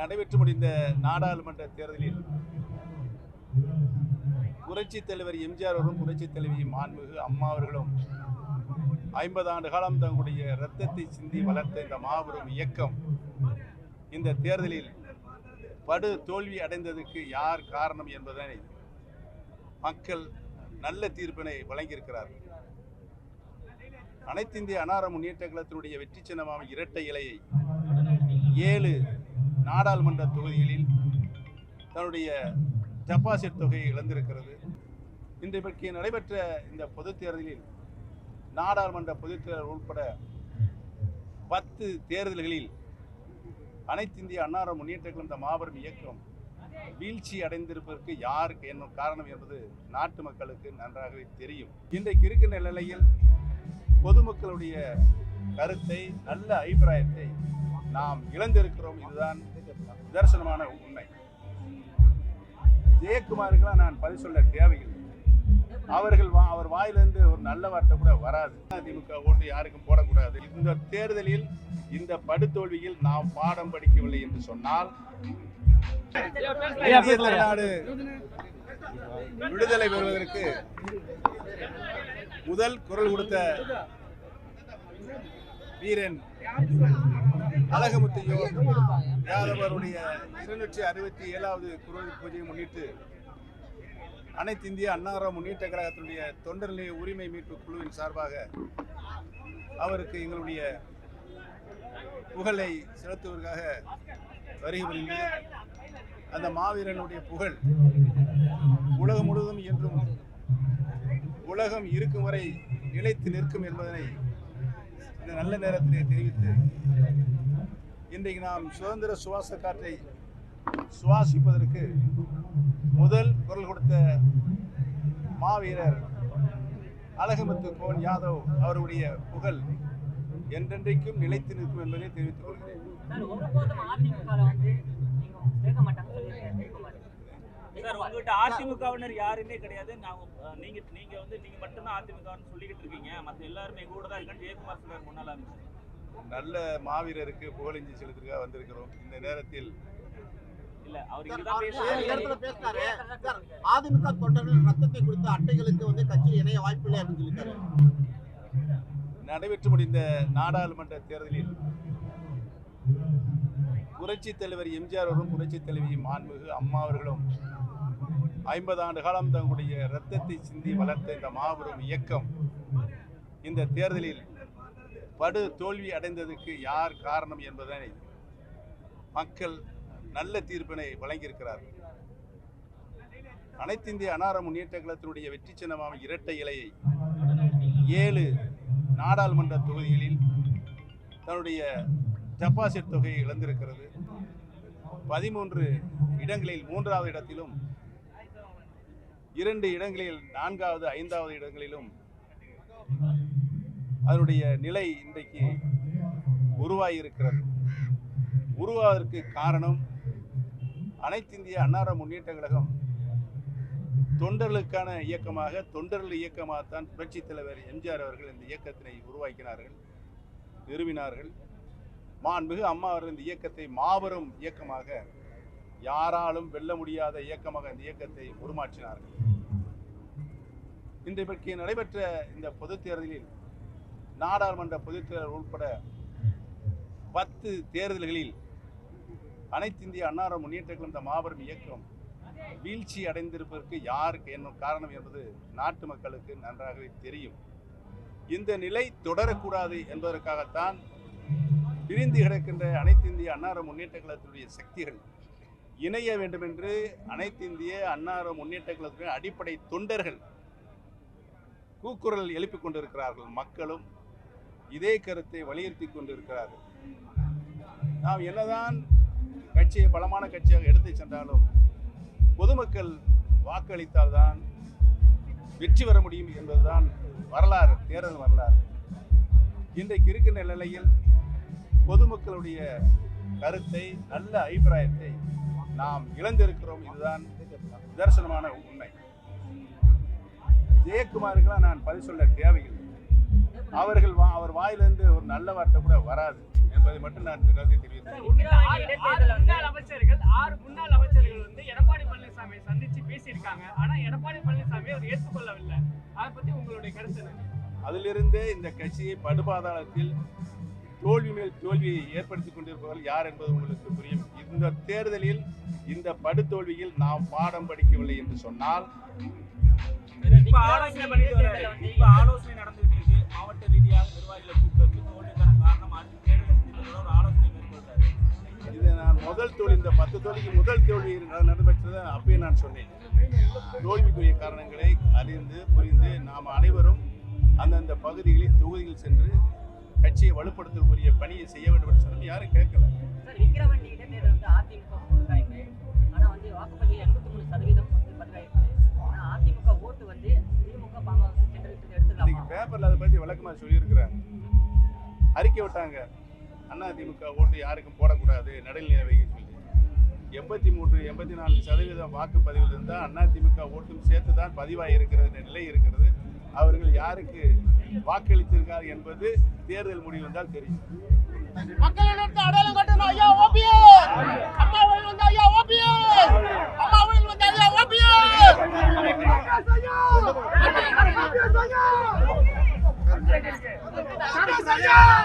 நடைபெற்று முடிந்த நாடாளுமன்ற தேர்தலில் புரட்சித் தலைவர் எம்ஜிஆர் அவர்களும் புரட்சித் தலைவி மாண்புமிகு அம்மா அவர்களும் ஐம்பது ஆண்டு காலம் தங்களுடைய இரத்தத்தை சிந்தி வளர்த்த இந்த மாபெரும் இயக்கம் இந்த தேர்தலில் படு தோல்வி அடைந்ததற்கு யார் காரணம் என்பதனை மக்கள் நல்ல தீர்ப்பினை வழங்கியிருக்கிறார்கள். அனைத்திந்திய அனார முன்னேற்ற கழகத்தினுடைய வெற்றி சின்னமான இரட்டை இலையை ஏழு நாடாளுமன்ற தொகுதிகளில் தன்னுடைய டெபாசிட் தொகையை இழந்திருக்கிறது. இன்றைக்கு நடைபெற்ற இந்த பொதுத் தேர்தலில் நாடாளுமன்ற பொதுத் தேர்தல் உட்பட பத்து தேர்தல்களில் அனைத்திந்திய அன்னார முன்னேற்ற கழகம் இந்த மாபெரும் இயக்கம் வீழ்ச்சி அடைந்திருப்பதற்கு யாருக்கு என்ன காரணம் என்பது நாட்டு மக்களுக்கு நன்றாகவே தெரியும். இன்றைக்கு இருக்கின்ற நிலையில் பொதுமக்களுடைய கருத்தை நல்ல அபிப்பிராயத்தை நாம் இழந்திருக்கிறோம் இதுதான் நிதர்சனமான உண்மை. ஜெயக்குமாருக்கெல்லாம் நான் பதில் சொல்ல தேவையில்லை. அவர்கள் வா அவர் வாயிலிருந்து ஒரு நல்ல வார்த்தை கூட வராது. அதிமுக ஓட்டு யாருக்கும் போடக்கூடாது. இந்த தேர்தலில் இந்த படுதோல்வியில் நாம் பாடம் படிக்கவில்லை என்று சொன்னால் தமிழ்நாடு விடுதலை பெறுவதற்கு முதல் குரல் கொடுத்த வீரன் அழகுமுத்தையோ யாதவருடைய இருநூற்றி அறுபத்தி ஏழாவது குரல் பூஜையை முன்னிட்டு அனைத்து இந்திய அன்னார முன்னேற்ற கழகத்தினுடைய தொண்டர் நிலைய உரிமை மீட்பு குழுவின் சார்பாக அவருக்கு எங்களுடைய புகழை செலுத்துவதற்காக வருகை புரிந்து அந்த மாவீரனுடைய புகழ் உலகம் முழுவதும் என்றும் உலகம் இருக்கும் வரை நிலைத்து நிற்கும் என்பதனை இந்த நல்ல நேரத்திலே தெரிவித்து இன்றைக்கு நாம் சுதந்திர சுவாச காற்றை சுவாசிப்பதற்கு முதல் குரல் கொடுத்த மாவீரர் அழகுமுத்து கோன் யாதவ் அவருடைய புகழ் என்றென்றைக்கும் நிலைத்து நிற்கும் என்பதை தெரிவித்துக் கொள்கிறேன். உங்ககிட்ட அதிமுகவினர் யாருமே கிடையாது. நீங்க நீங்க வந்து நீங்க மட்டும்தான் அதிமுகன்னு சொல்லிக்கிட்டு இருக்கீங்க. மத்த எல்லாருமே எங்க கூட தான் இருக்கான்னு ஜெயக்குமார் சொல்றாரு முன்னாள் அமைச்சர் நல்ல மாவீரருக்கு புகழஞ்சி செலுத்துறதுக்காக வந்திருக்கிறோம். இந்த நேரத்தில் அதிமுக தொண்டர்கள் ரத்தத்தை கொடுத்த அட்டைகளுக்கு வந்து கட்சி இணைய வாய்ப்பில்லை அப்படின்னு சொல்லிட்டாரு. நடைபெற்று முடிந்த நாடாளுமன்ற தேர்தலில் புரட்சித் தலைவர் எம்ஜிஆர் அவர்களும் புரட்சித் தலைவி மாண்புமிகு அம்மா அவர்களும் ஐம்பது ஆண்டு காலம் தங்களுடைய இரத்தத்தை சிந்தி வளர்த்த இந்த மாபெரும் இயக்கம் இந்த தேர்தலில் படு தோல்வி அடைந்ததற்கு யார் காரணம் என்பதனை மக்கள் நல்ல தீர்ப்பினை வழங்கியிருக்கிறார்கள் அனைத்திந்திய அனார முன்னேற்ற கழகத்தினுடைய வெற்றி சின்னமான இரட்டை இலையை ஏழு நாடாளுமன்ற தொகுதிகளில் தன்னுடைய டெபாசிட் தொகையை இழந்திருக்கிறது. பதிமூன்று இடங்களில் மூன்றாவது இடத்திலும் இரண்டு இடங்களில் நான்காவது ஐந்தாவது இடங்களிலும் அதனுடைய நிலை இன்றைக்கு உருவாகியிருக்கிறது. உருவாவதற்கு காரணம் அனைத்திந்திய அன்னார முன்னேற்ற கழகம் தொண்டர்களுக்கான இயக்கமாக தொண்டர்கள் இயக்கமாகத்தான் புரட்சித் தலைவர் எம்ஜிஆர் அவர்கள் இந்த இயக்கத்தினை உருவாக்கினார்கள் நிறுவினார்கள். மாண்புகு அம்மா அவர்கள் இந்த இயக்கத்தை மாபெரும் இயக்கமாக யாராலும் வெல்ல முடியாத இயக்கமாக இந்த இயக்கத்தை உருமாற்றினார்கள். இன்றைக்கு நடைபெற்ற இந்த பொதுத் தேர்தலில் நாடாளுமன்ற பொதுத் உட்பட பத்து தேர்தல்களில் அனைத்திந்திய அன்னார முன்னேற்ற கழகம் இந்த மாபெரும் இயக்கம் வீழ்ச்சி அடைந்திருப்பதற்கு யாருக்கு என்ன காரணம் என்பது நாட்டு மக்களுக்கு நன்றாகவே தெரியும். இந்த நிலை தொடரக்கூடாது என்பதற்காகத்தான் பிரிந்து கிடக்கின்ற அனைத்து இந்திய அன்னார முன்னேற்ற கழகத்தினுடைய சக்திகள் இணைய வேண்டும் என்று அனைத்து இந்திய அன்னார முன்னேற்ற கழகத்தினுடைய அடிப்படை தொண்டர்கள் கூக்குரல் எழுப்பிக் கொண்டிருக்கிறார்கள். மக்களும் இதே கருத்தை வலியுறுத்தி கொண்டிருக்கிறார்கள் நாம் என்னதான் கட்சியை பலமான கட்சியாக எடுத்து சென்றாலும் பொதுமக்கள் வாக்களித்தால்தான் வெற்றி பெற முடியும் என்பதுதான் வரலாறு தேர்தல் வரலாறு. இன்றைக்கு இருக்கின்ற நிலையில் பொதுமக்களுடைய கருத்தை நல்ல அபிப்பிராயத்தை நாம் இழந்திருக்கிறோம். இதுதான் நிதர்சனமான உண்மை. ஜெயக்குமாருக்கெல்லாம் நான் பதில் சொல்ல தேவையில்லை. அவர்கள் அவர் வாயிலிருந்து ஒரு நல்ல வார்த்தை கூட வராது என்பதை மட்டும் நான் நன்றி தெரிவித்தேன் அமைச்சர்கள் ஆறு முன்னாள் அமைச்சர்கள் வந்து எடப்பாடி பழனிசாமியை சந்திச்சு பேசியிருக்காங்க. ஆனா எடப்பாடி பழனிசாமி அவர் ஏற்றுக்கொள்ளவில்லை. அதை பத்தி உங்களுடைய கருத்து அதிலிருந்தே இந்த கட்சியை படுபாதாளத்தில் தோல்வி மேல் தோல்வியை ஏற்படுத்தி கொண்டிருப்பவர்கள் யார் என்பது உங்களுக்கு புரியும். இந்த தேர்தலில் இந்த படுதோல்வியில் நாம் பாடம் படிக்கவில்லை என்று சொன்னால் இப்ப ஆலோசனை நடந்து மாவட்ட ரீதியாக நிர்வாகிகளை கூப்பிட்டு வச்சு தோல்விக்கான காரணம் ஒரு ஆலோசனை மேற்கொள்றாரு. இது நான் முதல் தோல்வி இந்த பத்து தோல்விக்கு முதல் தோல்வி நடைபெற்றதை அப்பயே நான் சொன்னேன். தோல்விக்குரிய காரணங்களை அறிந்து புரிந்து நாம் அனைவரும் அந்தந்த பகுதிகளில் தொகுதியில் சென்று கட்சியை வலுப்படுத்தக்கூடிய பணியை செய்ய வேண்டும் என்று சொன்னோம் யாரும் கேட்கல. சார் விக்கிரவாண்டி இடைத்தேர்தல் வந்து அதிமுக பதிவாயிருக்கு ஆனா வந்து வாக்குப்பதிவு எண்பத்தி மூணு சதவீதம் வந்து பதிவாயிருக்கு. பேப்பரில் அதை பற்றி விளக்கமாக சொல்லியிருக்கிறாங்க. அறிக்கை விட்டாங்க. அண்ணா திமுக ஓட்டு யாருக்கும் போடக்கூடாது நடுநிலை வைக்க சொல்லி. எண்பத்தி மூன்று எண்பத்தி நாலு சதவீதம் வாக்குப்பதிவில் இருந்தால் அண்ணா திமுக ஓட்டும் சேர்த்து தான் பதிவாக இருக்கிறது நிலை இருக்கிறது. அவர்கள் யாருக்கு வாக்களித்திருக்கார் என்பது தேர்தல் முடிவு வந்தால் தெரியும். மக்களிடத்து அடையாளம் கட்டணும் ஐயா